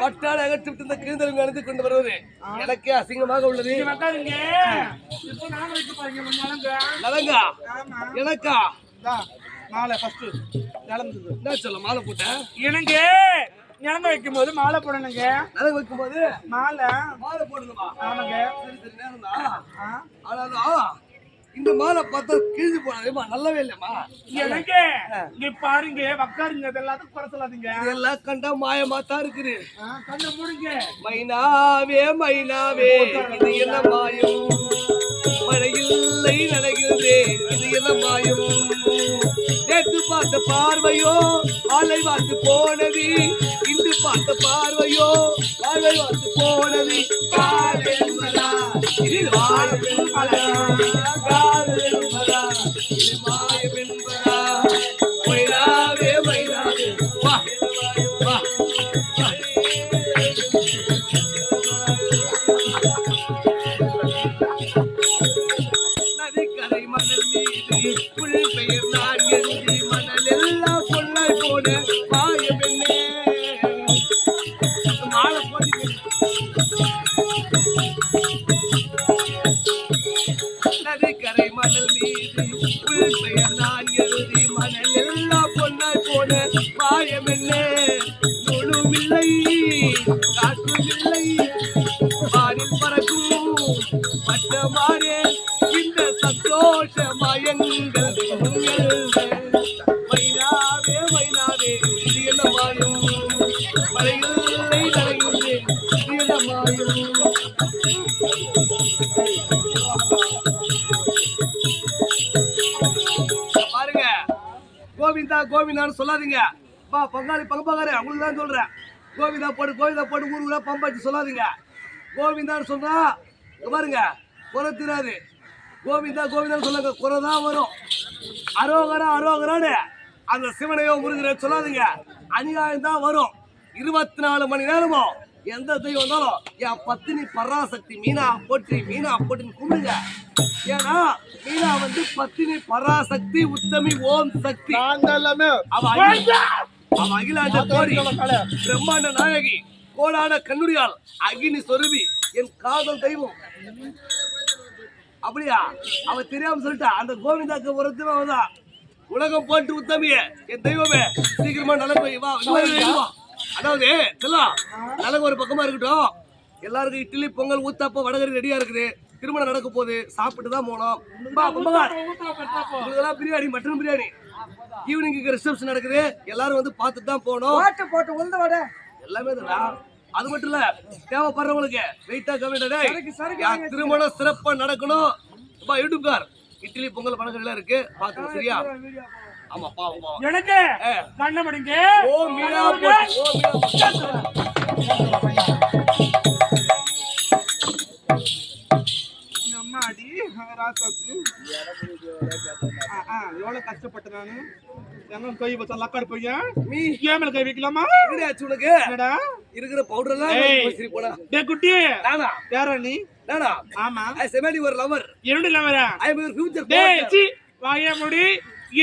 பட்டாளை அகற்றிவிட்டு இந்த கிழிந்தலும் நடந்து கொண்டு வருவது. எனக்கே அசிங்கமாக உள்ளது. நலங்கா எனக்கா? மாலை ஃபர்ஸ்ட் நடந்தது என்ன சொல்ல மாலை போட்டேன் எனக்கு நிலங்க வைக்கும் போது மாலை போடணுங்க. நலங்கு வைக்கும்போது மாலை. மாலை போடணுமா? ஆமாங்க. சரி சரி நேரம் தான் ஆ. இந்த மாலை பார்த்தா கிழிஞ்சு போனதுமா நல்லாவே இல்லையம்மா எனக்கு இங்க பாருங்க உட்காருங்க இது எல்லாத்துக்கும் குறை சொல்லாதீங்க. இதெல்லாம் கண்டா மாயமா தான் இருக்குது. கண்ணை மூடுங்க. மைனாவே மைனாவே இது என்ன மாயம்? மழையில்லை நனைகிறது இது என்ன மாயம்? நேற்று பார்த்த பார்வையோ ஆலை பார்த்து போனது. இன்று பார்த்த பார்வையோ ஆலை பார்த்து போனது. காதென்பதா, இது மாயம் மணல் மீது புல் பெயர் நான் எழுதி கோவிந்தா கோவிந்தான்னு சொல்லாதீங்க. பா பங்காளி பங்கப்பாக்காரு உங்களுக்கு தான் சொல்கிறேன் கோவிந்தா போட்டு கோவிந்தா போட்டு ஊருக்குள்ள பம்பாச்சு சொல்லாதீங்க. கோவிந்தான்னு சொன்னால் பாருங்க குறை தீராது. கோவிந்தா கோவிந்தான்னு சொல்லுங்க குறை தான் வரும். அரோகரா அரோகரான்னு அந்த சிவனையோ முருகனை சொல்லாதீங்க. அநியாயம் தான் வரும். இருபத்தி நாலு மணி நேரமும் எந்த தெய்வம் வந்தாலும் என் பத்தினி பராசக்தி மீனா போற்றி மீனா போட்டின்னு கும்பிடுங்க. ஏன்னா மீனா வந்து பத்தினி பராசக்தி உத்தமி ஓம் சக்தி. நாங்க எல்லாமே அவ அகில- அவ அகிலாண்ட கோடி பிரம்மாண்ட நாயகி கோடான கண்ணுடியால் அகினி சொருபி என் காதல் தெய்வம். அப்படியா? அவ தெரியாம சொல்லிட்டா அந்த கோவிந்தாக்கு ஒருத்தமே அவதான் உலகம் போட்டு உத்தமிய என் தெய்வமே சீக்கிரமா நலங்கு வா. அதாவது செல்லம் நலங்கு ஒரு பக்கமா இருக்கட்டும். எல்லாருக்கும் இட்லி பொங்கல் ஊத்தாப்பம் வடகரி ரெடியா இருக்குது. திருமணம் நடக்க போகுது சாப்பிட்டு தான் போனோம். உங்களுக்கெல்லாம் பிரியாணி மட்டன் பிரியாணி. ஈவினிங்க்கு ரிசப்ஷன் நடக்குது. எல்லாரும் வந்து பார்த்துட்டு தான் போகணும் பாட்டு உளுந்த வடை. எல்லாமே இதுடா. அது மட்டும் இல்ல தேவைப்படுறவங்களுக்கு வெயிட்டா என் திருமணம் சிறப்பா நடக்கணும். YouTube car. இட்லி பொங்கல் பணங்கள் எல்லாம் இருக்கு. பாத்துக்க சரியா? ஆமா பாவம் எனக்கு. கண்ணை முடிங்க. ஓ மீனா ஓ மீனா கஷ்டப்பட்டு நானு. எங்க கை வச்சா லக்காடு பையன் மீ. ஏமல கை வைக்கலாமா? எங்கடியாச்சு உனக்கு. என்னடா? இருக்கிற பவுடர் எல்லாம் ஏய். சரி போடா டே குட்டி. நானா? யாரா நீ? நானா? ஆமா. ஐ செமடி ஒரு லவர் என்னடி லவரா ஐ எம் யுவர் ஃபியூச்சர் டேய் சி வாய முடி.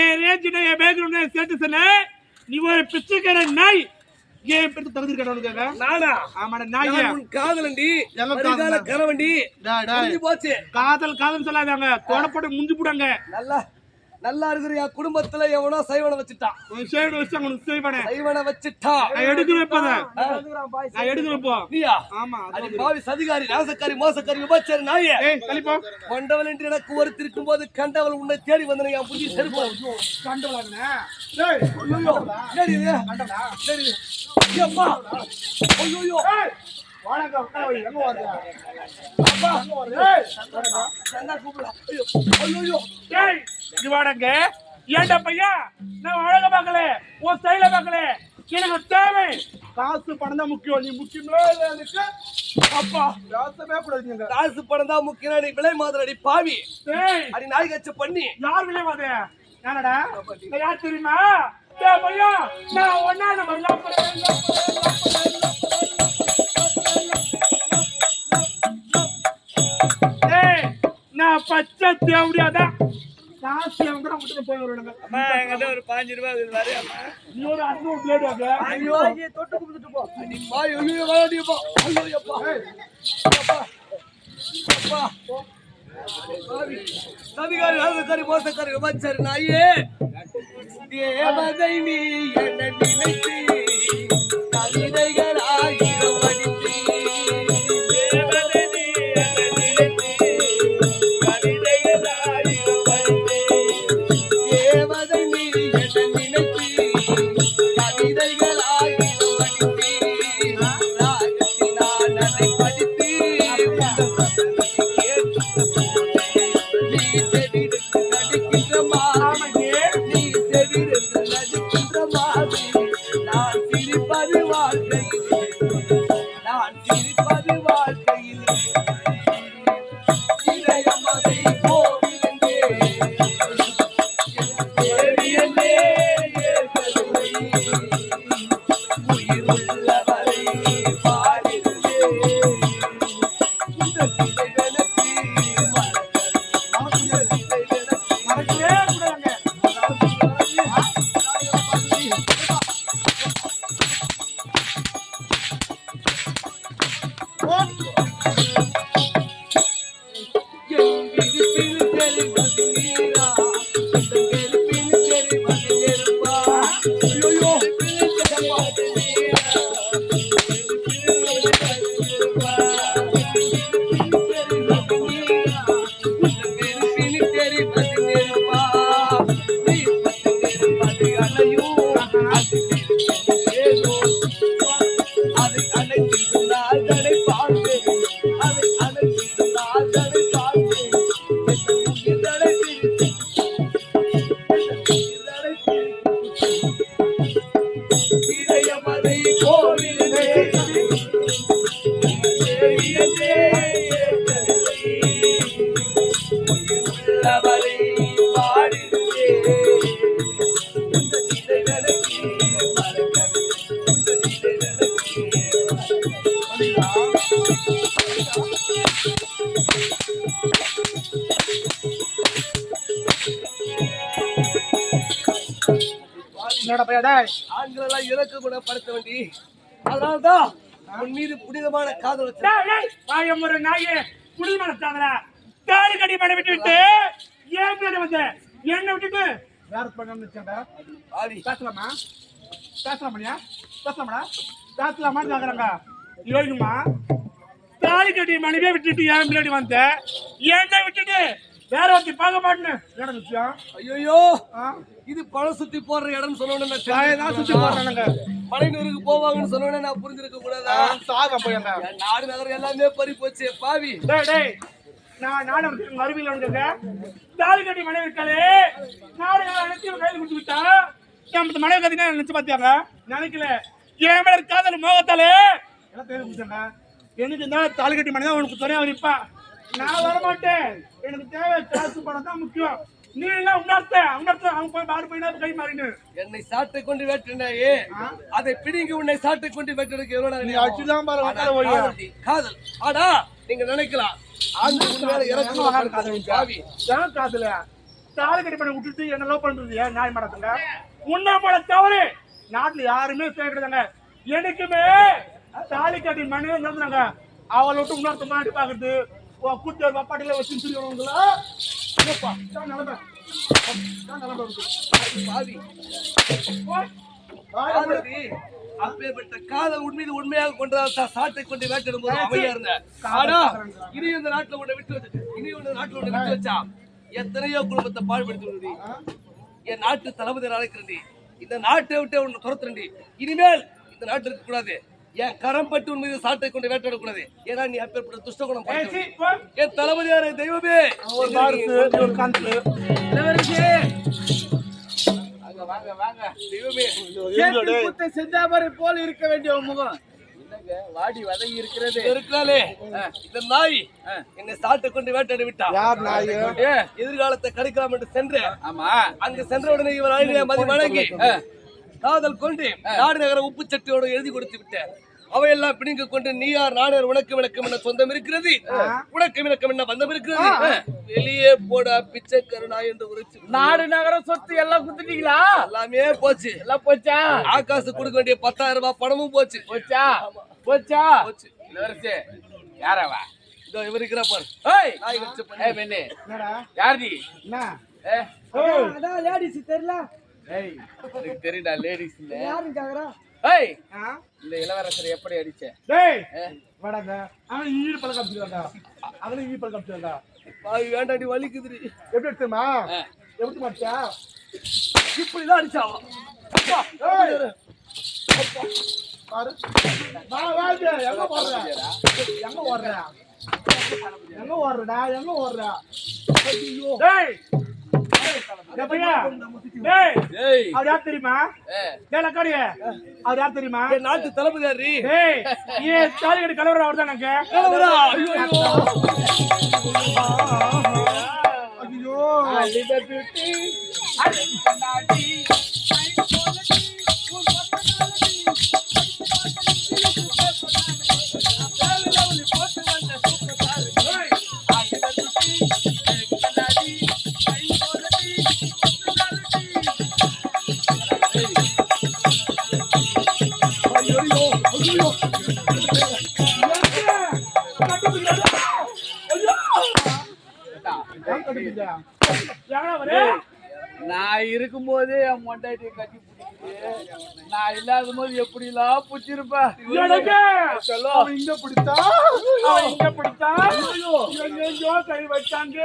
என் ரேஞ்ச் என் பேக்ரவுண்ட் ஸ்டேட்டஸ் என்ன நீ ஒரு பிச்சைக்கார நாய். ஏன் பெருத்து தகுதி கடவுளுக்காக நானா? ஆமாடா நாய். உன் காதலண்டி. எல்லாம் டேய். முடிஞ்சு போச்சு. காதல் காதல் சொல்லாதாங்க தோட போட்டு முஞ்சி போடாங்க நல்லா. நல்லா இருக்கிற என் குடும்பத்துல எவனோ சைவனை வச்சுட்டான். உன் சேடு வச்சு உனக்கு செய்வானே சைவனை வச்சுட்டான் நான் எடுத்து வைப்பத நான் எடுத்து வைப்போ நீயா? ஆமா அது பாவி சதிகாரி நாசக்காரி மோசக்காரி விபச்சாரி நாயே. கலிப்போ கொண்டவள் என்று எனக்கு ஒரு திருக்கும் போது கண்டவள் உன்னை தேடி வந்தன என் புதிய செருப்பு. டேய், ஏய் சந்தா கூப்பிடா. ஐயோ, இது வாடங்க ஏன்டா பையா? நான் அழக பார்க்கல உன் ஸ்டைல பார்க்கல. எனக்கு தேவை. காசு பணம் தான் முக்கியம். நீ முக்கியமே அப்பா. பேசவே கூடாது காசு பணம் தான் முக்கியம் நீ விலை மாதிரி பாவி. அடி நாய் கச்ச பண்ணி. யார் விளையாத நானடா நான் யார் தெரியுமா? பையா நான் ஒன்னா நம்ம பச்சை தேவடியாதான் காசு எவன் கூட விட்டு போய் வருவானுங்க. அம்மா என்கிட்ட ஒரு பாஞ்சு ரூபாய் பாரு அம்மா. நீ ஒரு அறுநூறு பிளேட் வாங்க ஐயோ தொட்டு போ. போ ஐயோ அப்பா. அப்பா. அப்பா. மோசக்காரி நாயே. தேவதை நீ என்ன நினைத்து. நீ என்னடா பையா டேய். ஆண்களெல்லாம் இறக்க குணப்படுத்த வேண்டி அதனால்தான் உன் மீது புனிதமான காதல் வாயம் ஒரு நாயே. குடிமன சாதரா தாலி கட்டி பண்ண விட்டு விட்டு ஏன் பேர் வந்து? என்ன விட்டுட்டு? வேற பண்ண பேசலாமா? பேசலாமாடியா பேசலாமாடா? பேசலாமான்னு கேக்குறாங்க யோகிமா தாலி கட்டி மனைவியை விட்டுட்டு ஏன் பின்னாடி வந்த? என்ன விட்டுட்டு? வேற ஒருத்தி பார்க்க மாட்டேன்னு. என்ன விஷயம்? ஐயோ? இது பழம் சுத்தி போடுற இடம் வாயை தான் சுத்தி போடுறானுங்க? மலைநூருக்கு போவாங்கன்னு சொன்னோன்னே நான் புரிஞ்சிருக்க கூடாதா? சாக போயாங்க. நாடு நகரம் எல்லாமே பறி போச்சு பாவி. டேய் டேய். நான் நாடு அருவியில் வந்துங்க தாலி கட்டி மனைவி இருக்காளே. நாடு கையில் கொடுத்து விட்டா? நம்ம மனைவி கத்தி நினைச்சு பார்த்தியாங்க நினைக்கல. இருக்க காதல் மோகத்தாலே? எல்லாம் கொடுத்தாங்க எனக்கு இந்த தாலி கட்டி மனைவி உனக்கு துணையா நிற்பா நான் வர மாட்டேன் எனக்கு தேவை காசு பணம் தான் முக்கியம். நீ எல்லாம் உணர்த்த? உணர்த்த அவங்க போய் பாடு போய் கை மாறினு என்னை சாட்டை கொண்டு வேட்டினாயே அதை பிடிங்கி உன்னை சாட்டை கொண்டு வேட்டெடுக்க எவ்வளவு நாள் நீ ஆகும்? அடிச்சுதான் பாரு ஆனா, காதல், காதல். ஆடா நீங்க நினைக்கலாம். ஆண்கள் உங்க மேல இறக்க பாவி. ஏன் காதுல. தாலி கட்டி பண்ண விட்டுட்டு என்ன லவ் பண்றது ஏன் நியாயம் மாட்டதுங்க உன்ன போல தவறு. நாட்டுல யாருமே சேர்க்கிறாங்க எனக்குமே தாலி கட்டி மனைவி அவளை விட்டு இன்னொருத்த மாட்டி பாக்குறது கூட்டு பாப்பாட்டில வச்சு சொல்லுவாங்களா நிலைமை. அப்பேற்பட்ட காதல் உன் மீது உண்மையாக கொண்டதால் சாட்டை கொண்டு வேட்டிடும் போது அமைதியா இருந்த ஆனா இனி இந்த நாட்டுல உன்னை விட்டு வச்சு இனி இந்த நாட்டுல உன்னை விட்டு வச்சா எத்தனையோ குடும்பத்தை பாழ்படுத்தி என் நாட்டு தளபதி அழைக்கிறண்டி இந்த நாட்டை விட்டு உன்னை துரத்துறண்டி இனிமேல் இந்த நாட்டு இருக்க கூடாது என் கரம் பட்டு உன் மீது சாட்டை கொண்டு வேட்டாட கூடாது ஏன்னா நீ அப்பேற்பட்ட துஷ்ட குணம் ஏய், சீ, படைத்தவன். போய். என் தளபதியார தெய்வமே? செந்தாமரை போல் இருக்க வேண்டிய முகம். வாடி வதங்கி இருக்கிறது. இருக்கிறாளே இந்த நாய் என்னை சாட்டை கொண்டு வேட்டாடி விட்டா. யார் நாயு? ஏ, எதிர்காலத்தை கணிக்கலாம் என்று சென்றேன் ஆமா. அங்கு சென்ற உடனே இவர் மதி வழங்கி காதல் கொண்டு நாடு நகர உப்பு சட்டியோட எழுதி கொடுத்து விட்டேன். அவையெல்லாம் பிடிங்க கொண்டு நீ யார் நானர் உனக்கு விளக்கம் என்ன சொந்தம் இருக்கிறது? உனக்கு விளக்கம் என்ன பந்தம் இருக்கிறது? வெளியே போடா பிச்சைக்கருணா என்று உரைச்சு நாடு நகரம் சொத்து எல்லாம் குத்துட்டீங்களா? எல்லாமே போச்சு. எல்லாம் போச்சா? ஆகாசு கொடுக்க வேண்டிய பத்தாயிரம் ரூபாய் பணமும் போச்சு. போச்சா? போச்சா? போச்சு. யாரவா? இதோ இவர் இருக்கிற பாரு. ஏய்! பண்ணி. ஏய் பெண்ணே. யார் நீ ஏ? அதான் லேடிஸ் தெரியல எனக்கு தெரியுடா லேடிஸ் இல்ல. யாருன்னு கேக்குறா ஏய் இந்த இளவரசர் எப்படி அடிச்ச? டேய் வாடாங்க அவன் ஈடு பழக்கம் காமிச்சிருக்காங்க அவனும் ஈடு பழக்கம் காமிச்சிருக்காங்க பாவி வேண்டாடி வலிக்குதுடி. எப்படி எடுத்துமா. எப்படி மாட்டியா இப்படிதான் அடிச்சாவா பாரு. நான் வாழ்ந்து எங்க போடுற எங்க ஓடுற? எங்க ஓடுறடா? எங்க ஓடுற? டேய் டேய் அவர் யார் தெரியுமா? ஏ, டேய் லக்காடியே அவர் யார் தெரியுமா? நாட்டு தளபதியாரி டேய் ஏன் தாலிகடி கலவரம் அவர் தானங்க ஐயோ ya. நான் இருக்கும்போதே என் மொண்டாட்டியை கட்டி நான் இல்லாத போது எப்படி எல்லாம் பிடிச்சிருப்பேன் அவன் இங்க பிடித்தா அவன் இங்க பிடித்தா எங்கேயோ கை வச்சாங்க.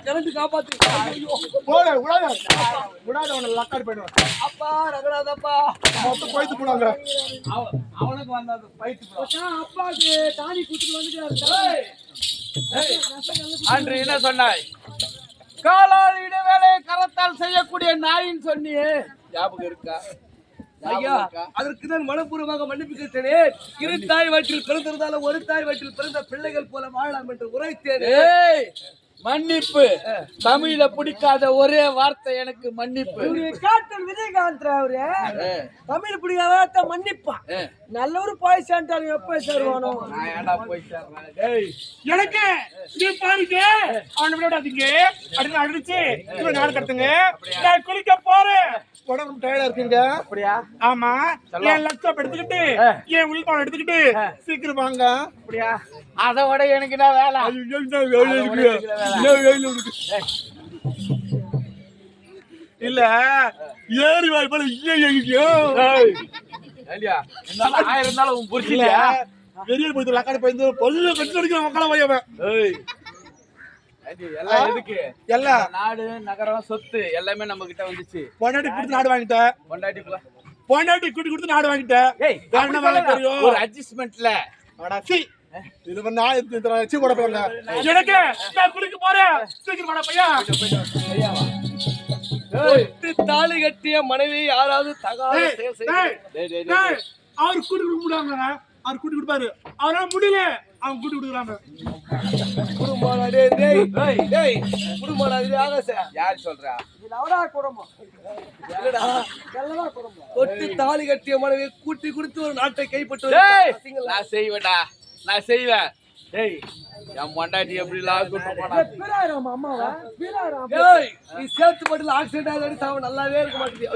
கரண்ட் காப்பாத்து. ஐயோ. போட விடாத. விடாத அவனை லக்காடி போயிடுவான் அப்பா, ரகடாதப்பா. மொத்தம் போயிட்டு போனாங்க அவ- அவனுக்கு வந்தது பயிற்சி அப்பாவுக்கு தாலி குத்துட்டு வந்துக்கிறாரு அன்று என்ன சொன்னாய்? காலால் இடைவேளை கரத்தால் செய்யக்கூடிய நாயின்னு சொன்னியே. ஞாபகம் இருக்கா? ஐயா? அதற்கு நான் மனப்பூர்வமாக மன்னிப்பு கேட்டேன் இரு தாய் வயிற்றில் பிறந்திருந்தாலும் ஒரு தாய் வயிற்றில் பிறந்த பிள்ளைகள் போல வாழலாம் என்று உரைத்தேன். மன்னிப்பு. தமிழ்ல பிடிக்காத ஒரே வார்த்தை எனக்கு மன்னிப்பு. கேப்டன் விஜயகாந்த் அவரு. தமிழ் பிடிக்காத மன்னிப்பான் ஏ, நல்லவரு போய் சேர்ந்தாரு எப்ப சேருவானோ. நான் ஏன்டா போய் சேர்றேன்? டேய், எனக்கு நீ பாருங்க. அவனை விடாதீங்க அப்படின்னு அடிச்சு. இவன் நாடு கடத்துங்க. நான் குளிக்க போறேன். உடம்பு டயர்டா இருக்குங்க. அப்படியா? ஆமா. என் லேப்டாப் எடுத்துக்கிட்டு என் உள்பாடம் எடுத்துக்கிட்டு சீக்கிரம் வாங்க. அப்படியா? அதை விட எனக்கு என்ன வேலை? வேலை? இல்ல ஏறி வாய்ப்பால ஏய், ஏண்டியா, இருந்தாலும் புரிச்சில்லையா? வெளியே போயிட்டு லக்காடி போயிருந்து பல்லு கட்டி அடிக்கிற மக்கள வையவன் எல்லாம் எதுக்கு? எல்லாம் நாடு நகரம் சொத்து எல்லாமே நம்ம கிட்ட வந்துச்சு. பொண்டாட்டி கொடுத்து நாடு வாங்கிட்டேன் பொண்டாட்டி. பொண்டாட்டி கூட்டி கொடுத்து நாடு வாங்கிட்டேன். தெரியும்? ஒரு அட்ஜஸ்ட்மெண்ட்ல அடா, சீ. இது வந்து நான் போட போறாங்க. எனக்கு நான் குளிக்க போறேன். சீக்கிரம் வாடா பையா. தொட்டு தாலி கட்டிய மனைவி யாராவது தகாத செயல் அவர் கூட்டி கொடுக்க முடியாங்க அவர் கூட்டி கொடுப்பாரு. அவரால முடியல. அவங்க கூட்டி கொடுக்குறாங்க குடும்பம் டேய் டேய் குடும்பம் டேய் ஆகாச யார் சொல்றா? தொட்டு தாலி கட்டிய மனைவி கூட்டி கொடுத்து ஒரு நாட்டை கைப்பற்ற நான் செய்வேன்டா. நான் செய்வேன். டேய் என் பொண்டாட்டி எப்படி டேய் நீ சேர்த்து மட்டும் ஆக்சிடென்ட் ஆகுது சாவ நல்லாவே இருக்க மாட்டேங்குது.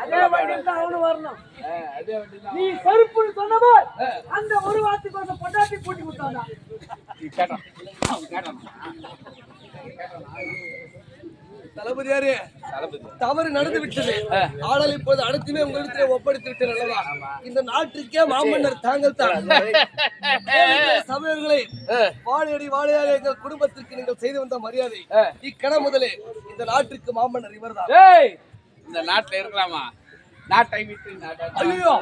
அதே வண்டியில் தான் அவனு வரணும். நீ கருப்புன்னு சொன்னவன் அந்த ஒரு வார்த்தைக்கு கொஞ்சம் பொண்டாட்டி கூட்டி கொடுத்தாண்டா நீ கேட்டான் அவன் கேட்டான் தளபதியாரே தளபதி. தவறு நடந்து விட்டது. ஆனால் இப்போது அனைத்துமே உங்களிடத்திலே ஒப்படைத்து விட்டேன் அல்லவா? இந்த நாட்டிற்கே மாமன்னர் தாங்கள் தான். சமயர்களை வாழையடி வாழையாக எங்கள் குடும்பத்திற்கு நீங்கள் செய்து வந்த மரியாதை. இக்கணம் முதலே இந்த நாட்டிற்கு மாமன்னர் இவர்தான். ஏய் இந்த நாட்டுல இருக்கலாமா? நாட்டை விட்டு ஐயோ!